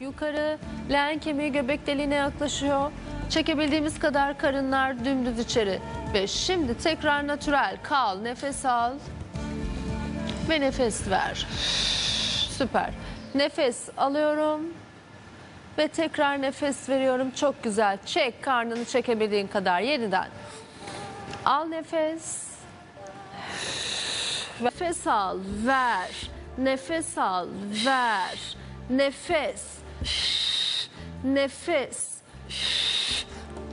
yukarı. Leğen kemiği göbek deliğine yaklaşıyor. Çekebildiğimiz kadar karınlar dümdüz içeri. Ve şimdi tekrar natürel kal. Nefes al. Ve nefes ver. Süper. Nefes alıyorum. Ve tekrar nefes veriyorum. Çok güzel. Çek karnını çekebildiğin kadar yeniden. Al nefes. Nefes al, ver. Nefes al, ver. Nefes. Nefes.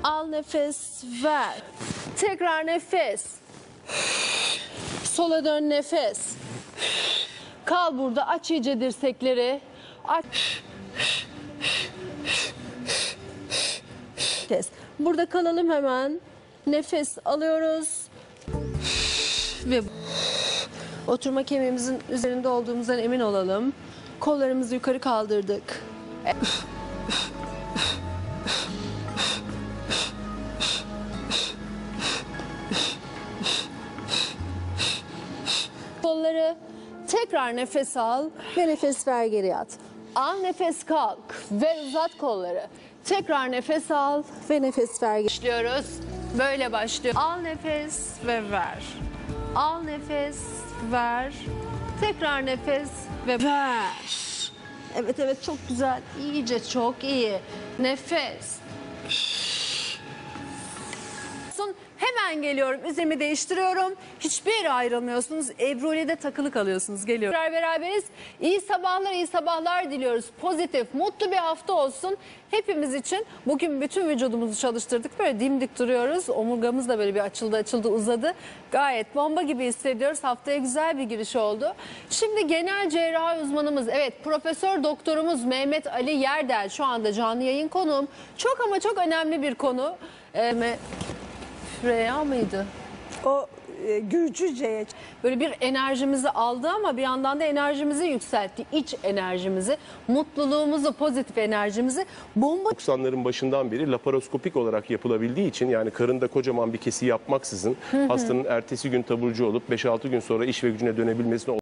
Al nefes, ver. Tekrar nefes. Sola dön nefes. Kal burada aç iyice dirsekleri. Aç. Nefes. Burada kalalım hemen. Nefes alıyoruz. Ve oturma kemiğimizin üzerinde olduğumuzdan emin olalım. Kollarımızı yukarı kaldırdık. Kolları tekrar nefes al ve nefes ver geri at. Al nefes kalk ve uzat kolları. Tekrar nefes al ve nefes ver. Başlıyoruz. Böyle başlıyor. Al nefes ve ver. Al nefes, ver. Tekrar nefes ve ver. Evet evet çok güzel. İyice çok iyi. Nefes. Son hemen geliyorum. Üzerimi değiştiriyorum. Hiçbir yere ayrılmıyorsunuz. Ebru ile de takılı kalıyorsunuz. Geliyorum. Beraber beraberiz. İyi sabahlar, iyi sabahlar diliyoruz. Pozitif, mutlu bir hafta olsun. Hepimiz için bugün bütün vücudumuzu çalıştırdık. Böyle dimdik duruyoruz. Omurgamız da böyle bir açıldı, açıldı, uzadı. Gayet bomba gibi hissediyoruz. Haftaya güzel bir giriş oldu. Şimdi genel cerrahi uzmanımız, evet Profesör Doktorumuz Mehmet Ali Yerdel şu anda canlı yayın konuğum. Çok ama çok önemli bir konu. Ee, Freya mıydı? O e, Gürcüce'ye Böyle bir enerjimizi aldı ama bir yandan da enerjimizi yükseltti. İç enerjimizi, mutluluğumuzu, pozitif enerjimizi bomba 90'ların başından beri laparoskopik olarak yapılabildiği için yani karında kocaman bir kesi yapmaksızın hastanın ertesi gün taburcu olup 5-6 gün sonra iş ve gücüne dönebilmesine